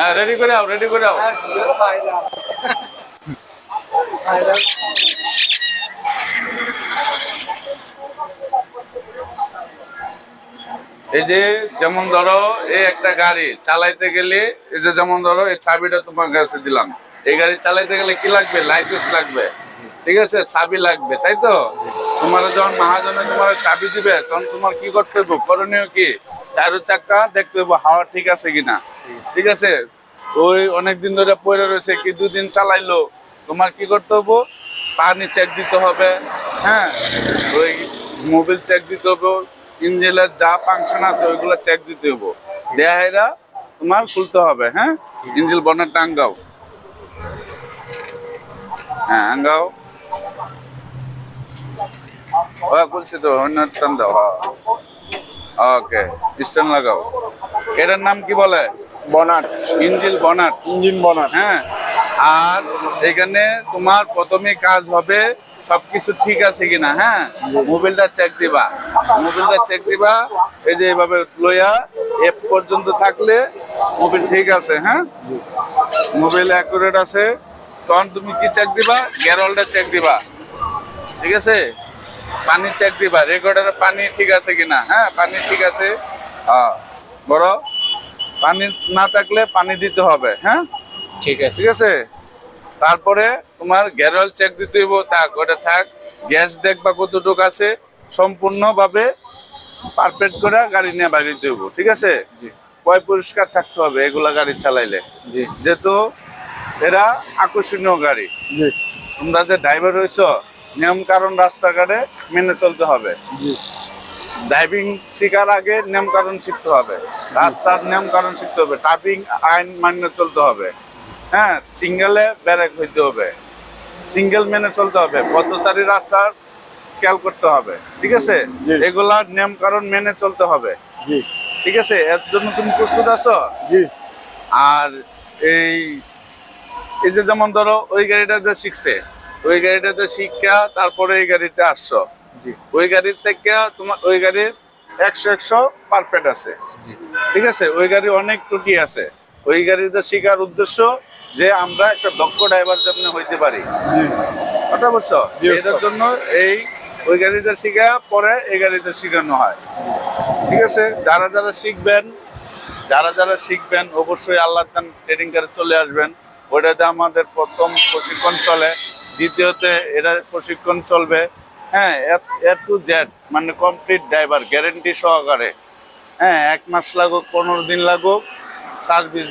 হ্যাঁ রেডি করে আও রেডি করে আও। এই যে যেমন ধরো, এই একটা গাড়ি চালাইতে গেলে, এই যে যেমন ধরো, এই চাবিটা তোমার কাছে দিলাম। এই গাড়ি চালাইতে গেলে কি লাগবে? লাইসেন্স লাগবে। ঠিক আছে? চাবি লাগবে, তাই তো? তোমার যখন মহাজনে তোমার চাবি দিবে, তখন তোমার কি করতে হবে করণীয় কি? চারু চাক্কা দেখতে হবে হাওয়া ঠিক আছে কিনা। ঠিক আছে? ওই অনেকদিন ধরে পড়ে রয়েছে কি দুদিন চালাইলো। তোমার কি করতে হবে পানি চেক দিতে হবে হ্যাঁ? ওই মোবিল চেক দিতে হবে, ইঞ্জিনের যা ফাংশন আছে ওইগুলো চেক দিতে হবে। দেহাইরা তোমার খুলতে হবে হ্যাঁ? ইঞ্জিল বনের টাঙ্গাও হ্যাঁ আঙ্গাও। ও, খুলছি তো, অন্য টান দাও। ওকে লাগাও। এটার নাম কি বলে? বনাট ইঞ্জিল বনাট ইঞ্জিন বনাট হ্যাঁ আর এখানে তোমার প্রথমে কাজ হবে সবকিছু ঠিক আছে কিনা হ্যাঁ? মোবাইলটা চেক দিবা। মোবাইলটা চেক দিবা এই যে এভাবে লইয়া এ পর্যন্ত থাকলে মোবাইল ঠিক আছে হ্যাঁ? মোবাইল অ্যাকুরেট আছে। তখন তুমি কি চেক দিবা? গ্যারলটা চেক দিবা। ঠিক আছে? পানি চেক দিবা। রেকর্ডারে পানি ঠিক আছে কিনা হ্যাঁ? পানি ঠিক আছে। বড়। পানি না থাকলে পানি দিতে হবে হ্যাঁ? ঠিক আছে। ঠিক আছে? তারপরে তোমার গ্যারল চেক দিতে হইব থাক ওটা থাক গ্যাস দেখবা কতটুকু আছে সম্পূর্ণভাবে পারফেক্ট করে গাড়ি নিয়ে বাইরে দিতে হইব ঠিক আছে? কয় পরিষ্কার থাকতে হবে এগুলা গাড়ি চালাইলে? জি। যেহেতু এরা আকর্ষণীয় গাড়ি। জি। তোমরা যে ড্রাইভার হয়েছ নিয়ম কারণ রাস্তাঘাটে মেনে চলতে হবে। জি। ড্রাইভিং শেখার আগে নিয়ম কারণ শিখতে হবে। রাস্তার নিয়ম কারণ শিখতে হবে। ট্রাফিক আইন মান্য চলতে হবে। হ্যাঁ সিঙ্গেলে ব্যারেক হইতে হবে। সিঙ্গেল মেনে চলতে হবে। পথচারী রাস্তার খেয়াল করতে হবে। ঠিক আছে। এগুলার নিয়ম কারণ মেনে চলতে হবে। জি। ঠিক আছে? এর জন্য তুমি প্রস্তুত আছো? জি। আর এই এই যে যেমন ধরো ওই গাড়িটাতে শিখছে ওই গাড়িটাতে শিক্ষা তারপরে এই গাড়িতে আসছো। ওই গাড়ির থেকে তোমার ওই গাড়ির একশো একশো পারফেক্ট আছে। ঠিক আছে? ওই গাড়ি অনেক ত্রুটি আছে। ওই গাড়িতে শেখার উদ্দেশ্য যে আমরা একটা দক্ষ ড্রাইভার যেমন হইতে পারি। কথা বলছো এটার জন্য এই ওই গাড়িতে শিখা পরে এই গাড়িতে শিখানো হয়। ঠিক আছে? যারা যারা শিখবেন যারা যারা শিখবেন অবশ্যই আল্লাহ ট্রেনিং করে চলে আসবেন। ওইটাতে আমাদের প্রথম প্রশিক্ষণ চলে। দ্বিতীয়তে এটা প্রশিক্ষণ চলবে। হ্যাঁ এ টু জেড মানে কমপ্লিট ড্রাইভার গ্যারেন্টি সহকারে। হ্যাঁ এক মাস লাগুক, পনেরো দিন লাগুক সার্ভিস